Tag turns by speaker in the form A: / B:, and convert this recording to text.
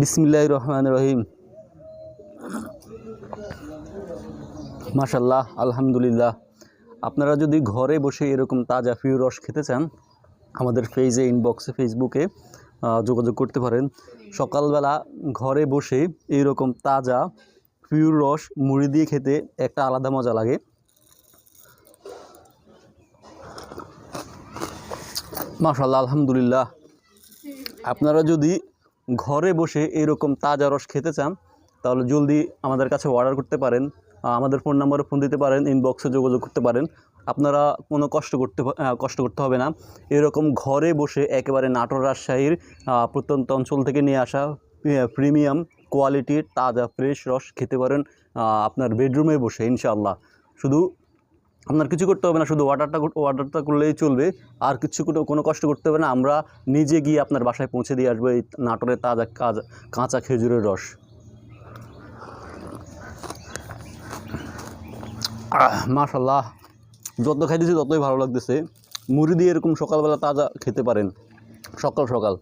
A: বিসমিল্লাহ রহমান রহিম। মাশাল্লাহ আলহামদুলিল্লাহ। আপনারা যদি ঘরে বসে এরকম তাজা ফিউ রস খেতে চান, আমাদের ফেজে ইনবক্সে ফেসবুকে যোগাযোগ করতে পারেন। সকালবেলা ঘরে বসে এইরকম তাজা পিওর রস মুড়ি দিয়ে খেতে একটা আলাদা মজা লাগে। মাশাল্লাহ আলহামদুলিল্লাহ। আপনারা যদি ঘরে বসে এরকম তাজা রস খেতে চান, তাহলে জলদি আমাদের কাছে অর্ডার করতে পারেন। আমাদের ফোন নম্বরে ফোন দিতে পারেন ইনবক্সে যোগাযোগ করতে পারেন। আপনারা কোনো কষ্ট করতে কষ্ট করতে হবে না। এরকম ঘরে বসে একেবারে নাটোর রাজশাহীর প্রত্যন্ত অঞ্চল থেকে নিয়ে আসা প্রিমিয়াম কোয়ালিটির তাজা ফ্রেশ রস খেতে পারেন আপনার বেডরুমে বসে, ইনশাআল্লাহ। শুধু আপনার কিছু করতে হবে না, শুধু অর্ডারটা অর্ডারটা করলেই চলবে। আর কিছু কোনো- কষ্ট করতে হবে না। আমরা নিজে গিয়ে আপনার বাসায় পৌঁছে দিয়ে আসব এই নাটোরের তাজা কাঁচা খেজুরের রস। মাশাল্লাহ যত খাইতেছি, ততই ভালো লাগতেছে। মুড়ি দিয়ে এরকম সকালবেলা তাজা খেতে পারেন। সকাল সকাল।